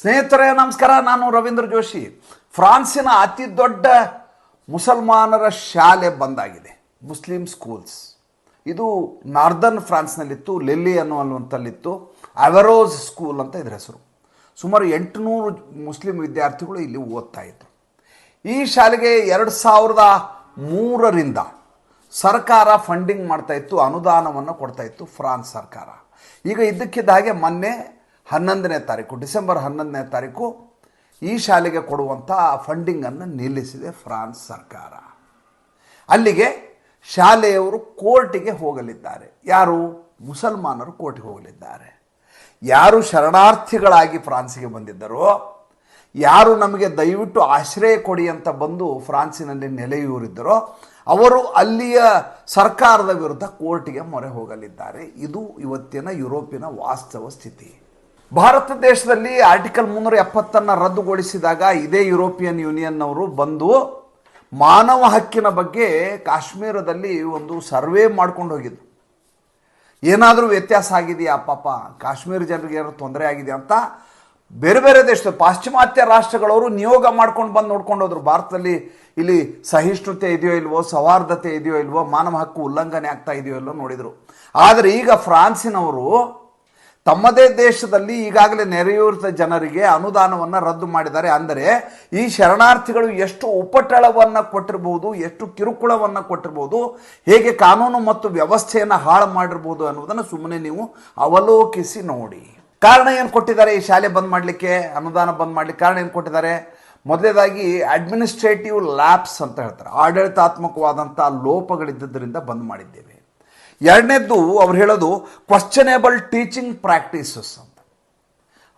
ಸ್ನೇಹಿತರೆ, ನಮಸ್ಕಾರ. ನಾನು ರವೀಂದ್ರ ಜೋಶಿ. ಫ್ರಾನ್ಸಿನ ಅತಿ ದೊಡ್ಡ ಮುಸಲ್ಮಾನರ ಶಾಲೆ ಬಂದಾಗಿದೆ. Muslim schools. ಇದು ನಾರ್ದನ್ ಫ್ರಾನ್ಸ್ನಲ್ಲಿತ್ತು, ಲೆಲ್ಲಿ ಅನ್ನೋ ಅನ್ನುವಂಥಲ್ಲಿತ್ತು. ಅವೆರೋಸ್ ಸ್ಕೂಲ್ ಅಂತ ಇದ್ರ ಹೆಸರು. ಸುಮಾರು ಎಂಟುನೂರು ಮುಸ್ಲಿಂ ವಿದ್ಯಾರ್ಥಿಗಳು ಇಲ್ಲಿ ಓದ್ತಾ ಇದ್ರು. ಈ ಶಾಲೆಗೆ ಎರಡು ಸಾವಿರದ ಮೂರರಿಂದ ಸರ್ಕಾರ ಫಂಡಿಂಗ್ ಮಾಡ್ತಾ ಇತ್ತು, ಅನುದಾನವನ್ನು ಕೊಡ್ತಾ ಇತ್ತು ಫ್ರಾನ್ಸ್ ಸರ್ಕಾರ. ಈಗ ಇದ್ದಕ್ಕಿದ್ದ ಹಾಗೆ ಮೊನ್ನೆ ಹನ್ನೊಂದನೇ ತಾರೀಕು, ಡಿಸೆಂಬರ್ ಹನ್ನೊಂದನೇ ತಾರೀಕು ಈ ಶಾಲೆಗೆ ಕೊಡುವಂಥ ಫಂಡಿಂಗನ್ನು ನಿಲ್ಲಿಸಿದೆ ಫ್ರಾನ್ಸ್ ಸರ್ಕಾರ. ಅಲ್ಲಿಗೆ ಶಾಲೆಯವರು ಕೋರ್ಟಿಗೆ ಹೋಗಲಿದ್ದಾರೆ. ಯಾರು? ಮುಸಲ್ಮಾನರು ಕೋರ್ಟಿಗೆ ಹೋಗಲಿದ್ದಾರೆ. ಯಾರು ಶರಣಾರ್ಥಿಗಳಾಗಿ ಫ್ರಾನ್ಸಿಗೆ ಬಂದಿದ್ದರೋ, ಯಾರು ನಮಗೆ ದಯವಿಟ್ಟು ಆಶ್ರಯ ಕೊಡಿ ಅಂತ ಬಂದು ಫ್ರಾನ್ಸಿನಲ್ಲಿ ನೆಲೆಯೂರಿದ್ದರೋ, ಅವರು ಅಲ್ಲಿಯ ಸರ್ಕಾರದ ವಿರುದ್ಧ ಕೋರ್ಟಿಗೆ ಮೊರೆ ಹೋಗಲಿದ್ದಾರೆ. ಇದು ಇವತ್ತಿನ ಯುರೋಪಿನ ವಾಸ್ತವ ಸ್ಥಿತಿ. ಭಾರತ ದೇಶದಲ್ಲಿ ಆರ್ಟಿಕಲ್ ಮುನ್ನೂರ ಎಪ್ಪತ್ತನ್ನು ರದ್ದುಗೊಳಿಸಿದಾಗ ಇದೇ ಯುರೋಪಿಯನ್ ಯೂನಿಯನ್ನವರು ಬಂದು ಮಾನವ ಹಕ್ಕಿನ ಬಗ್ಗೆ ಕಾಶ್ಮೀರದಲ್ಲಿ ಒಂದು ಸರ್ವೆ ಮಾಡ್ಕೊಂಡು ಹೋಗಿದ್ದು ಏನಾದರೂ ವ್ಯತ್ಯಾಸ ಆಗಿದೆಯಾ ಪಾಪ? ಕಾಶ್ಮೀರ ಜನರಿಗೆ ಏನಾದ್ರು ತೊಂದರೆ ಆಗಿದೆ ಅಂತ ಬೇರೆ ಬೇರೆ ದೇಶದ ಪಾಶ್ಚಿಮಾತ್ಯ ರಾಷ್ಟ್ರಗಳವರು ನಿಯೋಗ ಮಾಡ್ಕೊಂಡು ಬಂದು ನೋಡ್ಕೊಂಡು ಹೋದ್ರು. ಭಾರತದಲ್ಲಿ ಇಲ್ಲಿ ಸಹಿಷ್ಣುತೆ ಇದೆಯೋ ಇಲ್ವೋ, ಸೌಹಾರ್ದತೆ ಇದೆಯೋ ಇಲ್ವೋ, ಮಾನವ ಹಕ್ಕು ಉಲ್ಲಂಘನೆ ಆಗ್ತಾ ಇದೆಯೋ ಇಲ್ವೋ ನೋಡಿದರು. ಆದರೆ ಈಗ ಫ್ರಾನ್ಸಿನವರು ತಮ್ಮದೇ ದೇಶದಲ್ಲಿ ಈಗಾಗಲೇ ನೆರೆಯೂರಿದ ಜನರಿಗೆ ಅನುದಾನವನ್ನು ರದ್ದು ಮಾಡಿದ್ದಾರೆ. ಅಂದರೆ ಈ ಶರಣಾರ್ಥಿಗಳು ಎಷ್ಟು ಉಪಟಳವನ್ನು ಕೊಟ್ಟಿರಬಹುದು ಎಷ್ಟು ಕಿರುಕುಳವನ್ನು ಕೊಟ್ಟಿರಬಹುದು ಹೇಗೆ ಕಾನೂನು ಮತ್ತು ವ್ಯವಸ್ಥೆಯನ್ನು ಹಾಳು ಮಾಡಿರ್ಬೋದು ಅನ್ನೋದನ್ನು ಸುಮ್ಮನೆ ನೀವು ಅವಲೋಕಿಸಿ ನೋಡಿ. ಕಾರಣ ಏನು ಕೊಟ್ಟಿದ್ದಾರೆ ಈ ಶಾಲೆ ಬಂದ್ ಮಾಡಲಿಕ್ಕೆ, ಅನುದಾನ ಬಂದ್ ಮಾಡಲಿಕ್ಕೆ ಕಾರಣ ಏನು ಕೊಟ್ಟಿದ್ದಾರೆ? ಮೊದಲೇದಾಗಿ ಅಡ್ಮಿನಿಸ್ಟ್ರೇಟಿವ್ ಲ್ಯಾಬ್ಸ್ ಅಂತ ಹೇಳ್ತಾರೆ. ಆಡಳಿತಾತ್ಮಕವಾದಂಥ ಲೋಪಗಳಿದ್ದರಿಂದ ಬಂದ್ ಮಾಡಿದ್ದೇವೆ. ಎರಡನೇದ್ದು ಅವ್ರು ಹೇಳೋದು ಕ್ವಶ್ಚನೇಬಲ್ ಟೀಚಿಂಗ್ ಪ್ರಾಕ್ಟೀಸಸ್ ಅಂತ.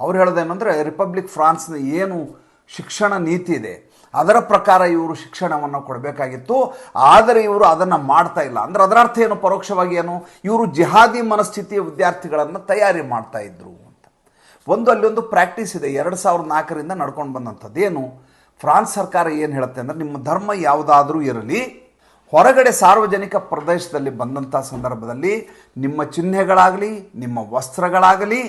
ಅವ್ರು ಹೇಳೋದೇನೆಂದರೆ ರಿಪಬ್ಲಿಕ್ ಫ್ರಾನ್ಸ್ನ ಏನು ಶಿಕ್ಷಣ ನೀತಿ ಇದೆ, ಅದರ ಪ್ರಕಾರ ಇವರು ಶಿಕ್ಷಣವನ್ನು ಕೊಡಬೇಕಾಗಿತ್ತು, ಆದರೆ ಇವರು ಅದನ್ನು ಮಾಡ್ತಾ ಇಲ್ಲ. ಅಂದ್ರೆ ಅದರ ಅರ್ಥ ಏನು? ಪರೋಕ್ಷವಾಗಿ ಏನು? ಇವರು ಜಿಹಾದಿ ಮನಸ್ಥಿತಿಯ ವಿದ್ಯಾರ್ಥಿಗಳನ್ನು ತಯಾರಿ ಮಾಡ್ತಾ ಇದ್ರು ಅಂತ. ಒಂದು ಅಲ್ಲಿ ಒಂದು ಪ್ರಾಕ್ಟೀಸ್ ಇದೆ, ಎರಡು ಸಾವಿರದ ನಾಲ್ಕರಿಂದ ನಡ್ಕೊಂಡು ಬಂದಂಥದ್ದು. ಏನು? ಫ್ರಾನ್ಸ್ ಸರ್ಕಾರ ಏನು ಹೇಳುತ್ತೆ ಅಂದರೆ, ನಿಮ್ಮ ಧರ್ಮ ಯಾವುದಾದ್ರೂ ಇರಲಿ ಹೊರಗಡೆ ಸಾರ್ವಜನಿಕ ಪ್ರದೇಶದಲ್ಲಿ ಬಂದಂಥ ಸಂದರ್ಭದಲ್ಲಿ ನಿಮ್ಮ ಚಿಹ್ನೆಗಳಾಗಲಿ, ನಿಮ್ಮ ವಸ್ತ್ರಗಳಾಗಲಿ,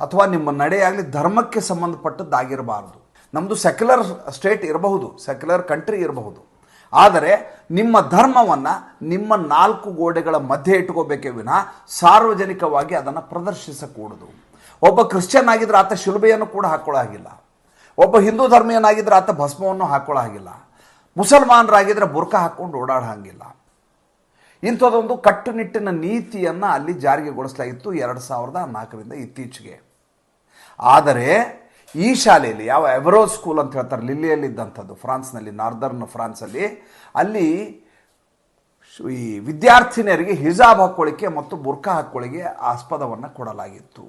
ಅಥವಾ ನಿಮ್ಮ ನಡೆಯಾಗಲಿ ಧರ್ಮಕ್ಕೆ ಸಂಬಂಧಪಟ್ಟದ್ದಾಗಿರಬಾರದು. ನಮ್ಮದು ಸೆಕ್ಯುಲರ್ ಸ್ಟೇಟ್ ಇರಬಹುದು ಸೆಕ್ಯುಲರ್ ಕಂಟ್ರಿ ಇರಬಹುದು. ಆದರೆ ನಿಮ್ಮ ಧರ್ಮವನ್ನು ನಿಮ್ಮ ನಾಲ್ಕು ಗೋಡೆಗಳ ಮಧ್ಯೆ ಇಟ್ಕೋಬೇಕೇ ವಿನ ಸಾರ್ವಜನಿಕವಾಗಿ ಅದನ್ನು ಪ್ರದರ್ಶಿಸಕೂಡದು. ಒಬ್ಬ ಕ್ರಿಶ್ಚಿಯನ್ ಆಗಿದ್ರೆ ಆತ ಶಿಲುಬೆಯನ್ನು ಕೂಡ ಹಾಕ್ಕೊಳ್ಳೋ ಹಾಗಿಲ್ಲ. ಒಬ್ಬ ಹಿಂದೂ ಧರ್ಮೀಯನಾಗಿದ್ದರೆ ಆತ ಭಸ್ಮವನ್ನು ಹಾಕ್ಕೊಳ್ಳೋ ಹಾಗಿಲ್ಲ. ಮುಸಲ್ಮಾನರಾಗಿದ್ದರೆ ಬುರ್ಕ ಹಾಕ್ಕೊಂಡು ಓಡಾಡೋ ಹಾಗಿಲ್ಲ ಇಂಥದ್ದೊಂದು ಕಟ್ಟುನಿಟ್ಟಿನ ನೀತಿಯನ್ನು ಅಲ್ಲಿ ಜಾರಿಗೆಗೊಳಿಸಲಾಗಿತ್ತು ಎರಡು ಸಾವಿರದ ನಾಲ್ಕರಿಂದ ಇತ್ತೀಚೆಗೆ. ಆದರೆ ಈ ಶಾಲೆಯಲ್ಲಿ ಯಾವ ಎವರೋ ಸ್ಕೂಲ್ ಅಂತ ಹೇಳ್ತಾರೆ, ಲಿಲ್ಲಿಯಲ್ಲಿದ್ದಂಥದ್ದು, ಫ್ರಾನ್ಸ್ನಲ್ಲಿ, ನಾರ್ದರ್ನ್ ಫ್ರಾನ್ಸಲ್ಲಿ ಅಲ್ಲಿ ಈ ವಿದ್ಯಾರ್ಥಿನಿಯರಿಗೆ ಹಿಜಾಬ್ ಹಾಕ್ಕೊಳ್ಳಿಕ್ಕೆ ಮತ್ತು ಬುರ್ಕಾ ಹಾಕ್ಕೊಳ್ಳಿಗೆ ಆಸ್ಪದವನ್ನು ಕೊಡಲಾಗಿತ್ತು.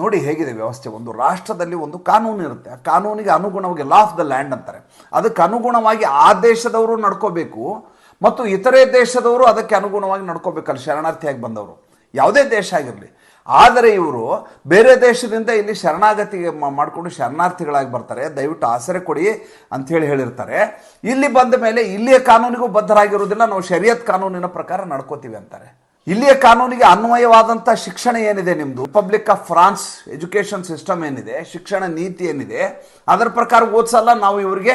ನೋಡಿ ಹೇಗಿದೆ ವ್ಯವಸ್ಥೆ, ಒಂದು ರಾಷ್ಟ್ರದಲ್ಲಿ ಒಂದು ಕಾನೂನು ಇರುತ್ತೆ. ಆ ಕಾನೂನಿಗೆ ಅನುಗುಣವಾಗಿ ಲಾ ಆಫ್ ದ ಲ್ಯಾಂಡ್ ಅಂತಾರೆ. ಅದಕ್ಕೆ ಅನುಗುಣವಾಗಿ ಆ ದೇಶದವರು ನಡ್ಕೋಬೇಕು ಮತ್ತು ಇತರೆ ದೇಶದವರು ಅದಕ್ಕೆ ಅನುಗುಣವಾಗಿ ನಡ್ಕೋಬೇಕಲ್ಲ, ಶರಣಾರ್ಥಿಯಾಗಿ ಬಂದವರು. ಯಾವುದೇ ದೇಶ ಆಗಿರಲಿ. ಆದರೆ ಇವರು ಬೇರೆ ದೇಶದಿಂದ ಇಲ್ಲಿ ಶರಣಾಗತಿಗೆ ಮ- ಮಾಡಿಕೊಂಡು ಶರಣಾರ್ಥಿಗಳಾಗಿ ಬರ್ತಾರೆ. ದಯವಿಟ್ಟು ಆಸರೆ ಕೊಡಿ ಅಂಥೇಳಿ ಹೇಳಿರ್ತಾರೆ. ಇಲ್ಲಿ ಬಂದ ಮೇಲೆ ಇಲ್ಲಿಯ ಕಾನೂನಿಗೂ ಬದ್ಧರಾಗಿರೋದಿಲ್ಲ ನಾವು ಶರಿಯತ್ ಕಾನೂನಿನ ಪ್ರಕಾರ ನಡ್ಕೋತೀವಿ ಅಂತಾರೆ. ಇಲ್ಲಿಯ ಕಾನೂನಿಗೆ ಅನ್ವಯವಾದಂಥ ಶಿಕ್ಷಣ ಏನಿದೆ ನಿಮ್ಮದು republic of France education system ಏನಿದೆ? ಶಿಕ್ಷಣ ನೀತಿ ಏನಿದೆ? ಅದರ ಪ್ರಕಾರ ಓದ್ಸಲ್ಲ, ನಾವು ಇವರಿಗೆ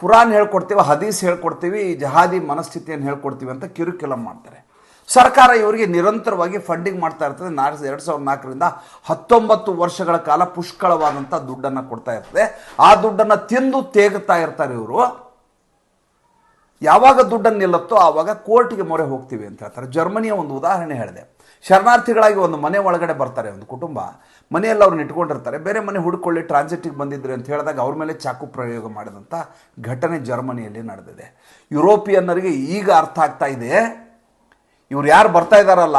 ಕುರಾನ್ ಹೇಳ್ಕೊಡ್ತೀವಿ, ಹದೀಸ್ ಹೇಳ್ಕೊಡ್ತೀವಿ, ಜಹಾದಿ ಮನಸ್ಥಿತಿಯನ್ನು ಹೇಳ್ಕೊಡ್ತೀವಿ ಅಂತ ಕಿರುಕಿಲಂ ಮಾಡ್ತಾರೆ. ಸರ್ಕಾರ ಇವರಿಗೆ ನಿರಂತರವಾಗಿ ಫಂಡಿಂಗ್ ಮಾಡ್ತಾ ಇರ್ತದೆ. ನಾಲ್ಕು ಎರಡು ಸಾವಿರದ ನಾಲ್ಕರಿಂದ ಹತ್ತೊಂಬತ್ತು ವರ್ಷಗಳ ಕಾಲ ಪುಷ್ಕಳವಾದಂಥ ದುಡ್ಡನ್ನು ಕೊಡ್ತಾ ಇರ್ತದೆ. ಆ ದುಡ್ಡನ್ನು ತಿಂದು ತೇಗುತ್ತಾ ಇರ್ತಾರೆ ಇವರು. ಯಾವಾಗ ದುಡ್ಡನ್ನು ನಿಲ್ಲುತ್ತೋ ಆವಾಗ ಕೋರ್ಟಿಗೆ ಮೊರೆ ಹೋಗ್ತೀವಿ ಅಂತ ಹೇಳ್ತಾರೆ. ಜರ್ಮನಿಯ ಒಂದು ಉದಾಹರಣೆ ಹೇಳಿದೆ. ಶರಣಾರ್ಥಿಗಳಾಗಿ ಒಂದು ಮನೆ ಒಳಗಡೆ ಬರ್ತಾರೆ ಒಂದು ಕುಟುಂಬ. ಮನೆಯಲ್ಲಿ ಅವ್ರನ್ನ ಇಟ್ಕೊಂಡಿರ್ತಾರೆ. ಬೇರೆ ಮನೆ ಹುಡುಕೊಳ್ಳಿ ಟ್ರಾನ್ಸಿಟಿಗೆ ಬಂದಿದ್ರು ಅಂತ ಹೇಳಿದಾಗ ಅವ್ರ ಮೇಲೆ ಚಾಕು ಪ್ರಯೋಗ ಮಾಡಿದಂಥ ಘಟನೆ ಜರ್ಮನಿಯಲ್ಲಿ ನಡೆದಿದೆ. ಯುರೋಪಿಯನ್ನರಿಗೆ ಈಗ ಅರ್ಥ ಆಗ್ತಾ ಇದೆ. ಇವ್ರು ಯಾರು ಬರ್ತಾ ಇದ್ದಾರಲ್ಲ,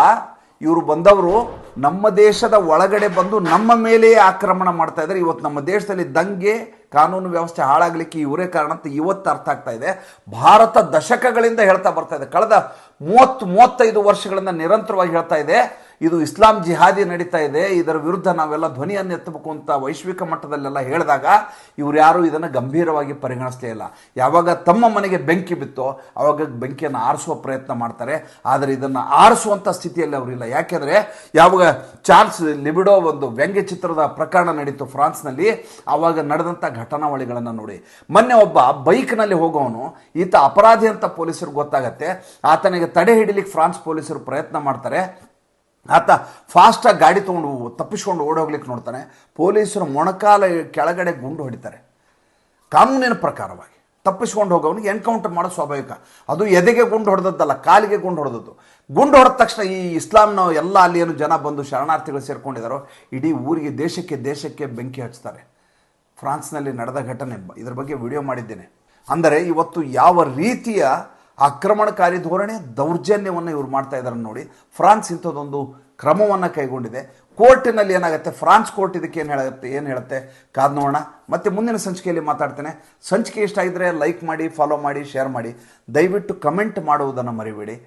ಇವರು ಬಂದವರು ನಮ್ಮ ದೇಶದ ಒಳಗಡೆ ಬಂದು ನಮ್ಮ ಮೇಲೆಯೇ ಆಕ್ರಮಣ ಮಾಡ್ತಾ ಇದ್ದಾರೆ. ಇವತ್ತು ನಮ್ಮ ದೇಶದಲ್ಲಿ ದಂಗೆ, ಕಾನೂನು ವ್ಯವಸ್ಥೆ ಹಾಳಾಗಲಿಕ್ಕೆ ಇವರೇ ಕಾರಣ ಅಂತ ಇವತ್ತು ಅರ್ಥ ಆಗ್ತಾ ಇದೆ. ಭಾರತ ದಶಕಗಳಿಂದ ಹೇಳ್ತಾ ಬರ್ತಾ ಇದೆ. ಕಳೆದ ಮೂವತ್ತು, ಮೂವತ್ತೈದು ವರ್ಷಗಳಿಂದ ನಿರಂತರವಾಗಿ ಹೇಳ್ತಾ ಇದೆ. ಇದು ಇಸ್ಲಾಂ ಜಿಹಾದಿ ನಡೀತಾ ಇದೆ, ಇದರ ವಿರುದ್ಧ ನಾವೆಲ್ಲ ಧ್ವನಿಯನ್ನು ಎತ್ತಬೇಕು ಅಂತ ವೈಶ್ವಿಕ ಮಟ್ಟದಲ್ಲೆಲ್ಲ ಹೇಳಿದಾಗ ಇವರು ಯಾರೂ ಇದನ್ನು ಗಂಭೀರವಾಗಿ ಪರಿಗಣಿಸಲೇ ಇಲ್ಲ. ಯಾವಾಗ ತಮ್ಮ ಮನೆಗೆ ಬೆಂಕಿ ಬಿತ್ತೋ ಆವಾಗ ಬೆಂಕಿಯನ್ನು ಆರಿಸುವ ಪ್ರಯತ್ನ ಮಾಡ್ತಾರೆ, ಆದರೆ ಇದನ್ನು ಆರಿಸುವಂಥ ಸ್ಥಿತಿಯಲ್ಲಿ ಅವರಿಲ್ಲ ಯಾಕೆಂದರೆ ಯಾವಾಗ ಚಾರ್ಲ್ಸ್ ಲಿಬಿಡೋ ಒಂದು ವ್ಯಂಗ್ಯ ಚಿತ್ರದ ಪ್ರಕರಣ ನಡೀತು ಫ್ರಾನ್ಸ್ನಲ್ಲಿ ಆವಾಗ ನಡೆದಂಥ ಘಟನಾವಳಿಗಳನ್ನು ನೋಡಿ. ಮೊನ್ನೆ ಒಬ್ಬ ಬೈಕ್ನಲ್ಲಿ ಹೋಗೋವನು, ಈತ ಅಪರಾಧಿ ಅಂತ ಪೊಲೀಸರು ಗೊತ್ತಾಗತ್ತೆ, ಆತನಿಗೆ ತಡೆ ಹಿಡಿಲಿಕ್ಕೆ ಫ್ರಾನ್ಸ್ ಪೊಲೀಸರು ಪ್ರಯತ್ನ ಮಾಡ್ತಾರೆ ಆತ ಫಾಸ್ಟಾಗಿ ಗಾಡಿ ತೊಗೊಂಡು ತಪ್ಪಿಸ್ಕೊಂಡು ಓಡೋಗ್ಲಿಕ್ಕೆ ನೋಡ್ತಾನೆ. ಪೊಲೀಸರು ಮೊಣಕಾಲ ಕೆಳಗಡೆ ಗುಂಡು ಹೊಡಿತಾರೆ. ಕಾನೂನಿನ ಪ್ರಕಾರವಾಗಿ ತಪ್ಪಿಸ್ಕೊಂಡು ಹೋಗೋವನಿಗೆ ಎನ್ಕೌಂಟರ್ ಮಾಡೋದು ಸ್ವಾಭಾವಿಕ. ಅದು ಎದೆಗೆ ಗುಂಡು ಹೊಡೆದದ್ದಲ್ಲ, ಕಾಲಿಗೆ ಗುಂಡು ಹೊಡೆದದ್ದು. ಗುಂಡು ಹೊಡೆದ ತಕ್ಷಣ ಈ ಇಸ್ಲಾಂನ ಎಲ್ಲ ಅಲ್ಲಿ ಏನು ಜನ ಬಂದು ಶರಣಾರ್ಥಿಗಳು ಸೇರ್ಕೊಂಡಿದ್ದಾರೋ ಇಡೀ ಊರಿಗೆ ದೇಶಕ್ಕೆ ದೇಶಕ್ಕೆ ಬೆಂಕಿ ಹಚ್ತಾರೆ. ಫ್ರಾನ್ಸ್ನಲ್ಲಿ ನಡೆದ ಘಟನೆ, ಇದ್ರ ಬಗ್ಗೆ ವಿಡಿಯೋ ಮಾಡಿದ್ದೇನೆ. ಅಂದರೆ ಇವತ್ತು ಯಾವ ರೀತಿಯ ಆಕ್ರಮಣಕಾರಿ ಧೋರಣೆ ದೌರ್ಜನ್ಯವನ್ನು ಇವ್ರು ಮಾಡ್ತಾ ಇದ್ದಾರೆ ನೋಡಿ. ಫ್ರಾನ್ಸ್ ಇಂಥದ್ದೊಂದು ಕ್ರಮವನ್ನು ಕೈಗೊಂಡಿದೆ. ಕೋರ್ಟಿನಲ್ಲಿ ಏನಾಗುತ್ತೆ? ಫ್ರಾನ್ಸ್ ಕೋರ್ಟ್ ಇದಕ್ಕೆ ಏನು ಹೇಳುತ್ತೆ? ಏನು ಹೇಳುತ್ತೆ? ಕಾದ್ ನೋಡೋಣ. ಮತ್ತೆ ಮುಂದಿನ ಸಂಚಿಕೆಯಲ್ಲಿ ಮಾತಾಡ್ತೇನೆ. ಸಂಚಿಕೆ ಇಷ್ಟ ಆಗಿದ್ರೆ ಲೈಕ್ ಮಾಡಿ ಫಾಲೋ ಮಾಡಿ ಶೇರ್ ಮಾಡಿ. ದಯವಿಟ್ಟು ಕಮೆಂಟ್ ಮಾಡುವುದನ್ನು ಮರಿಬೇಡಿ.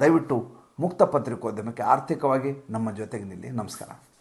ದಯವಿಟ್ಟು ಮುಕ್ತ ಪತ್ರಿಕೋದ್ಯಮಕ್ಕೆ ಆರ್ಥಿಕವಾಗಿ ನಮ್ಮ ಜೊತೆಗೆ ನಿಲ್ಲಿ ನಮಸ್ಕಾರ.